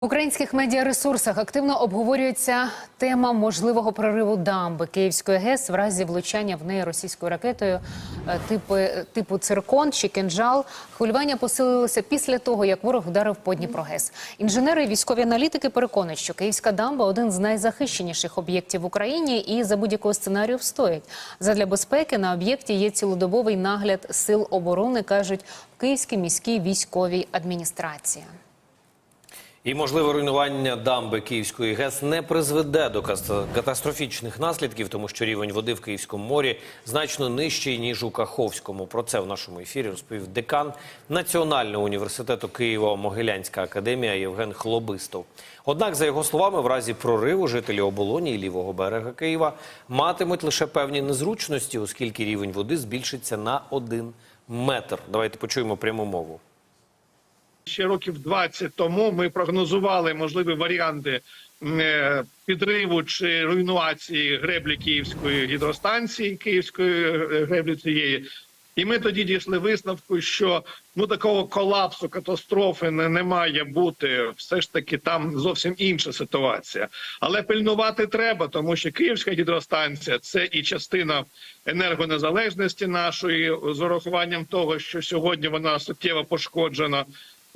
В українських медіаресурсах активно обговорюється тема можливого прориву дамби Київської ГЕС в разі влучання в неї російською ракетою типу, типу циркон чи кинжал. Хвилювання посилилося після того, як ворог вдарив по Дніпрогес. Інженери і військові аналітики переконують, що Київська дамба один з найзахищеніших об'єктів в Україні і за будь-якого сценарію встоїть. Задля безпеки на об'єкті є цілодобовий нагляд сил оборони, кажуть в Київській міській військовій адміністрації. І можливе руйнування дамби Київської ГЕС не призведе до катастрофічних наслідків, тому що рівень води в Київському морі значно нижчий ніж у Каховському. Про це в нашому ефірі розповів декан Національного університету Києво-Могилянська академія Євген Хлобистов. Однак, за його словами, в разі прориву жителі оболоні і лівого берега Києва матимуть лише певні незручності, оскільки рівень води збільшиться на один метр. Давайте почуємо пряму мову. Ще років 20 тому ми прогнозували можливі варіанти е, підриву чи руйнації греблі Київської гідростанції, Київської е, греблі цієї. І ми тоді дійшли висновку, що ну такого колапсу, катастрофи не, не має бути. Все ж таки там зовсім інша ситуація. Але пильнувати треба, тому що Київська гідростанція це і частина енергонезалежності нашої, з урахуванням того, що сьогодні вона суттєво пошкоджена.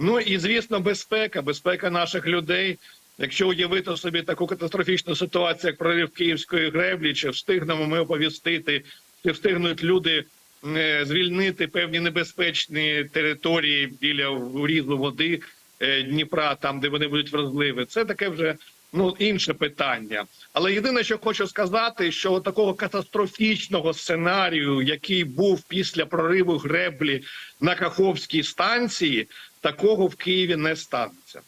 Ну і звісно, безпека, безпека наших людей. Якщо уявити собі таку катастрофічну ситуацію, як прорив Київської греблі, чи встигнемо ми оповістити, чи встигнуть люди е, звільнити певні небезпечні території біля урізу води е, Дніпра, там де вони будуть вразливі, це таке вже ну інше питання. Але єдине, що хочу сказати, що такого катастрофічного сценарію, який був після прориву греблі на Каховській станції, такого в Києві не станеться.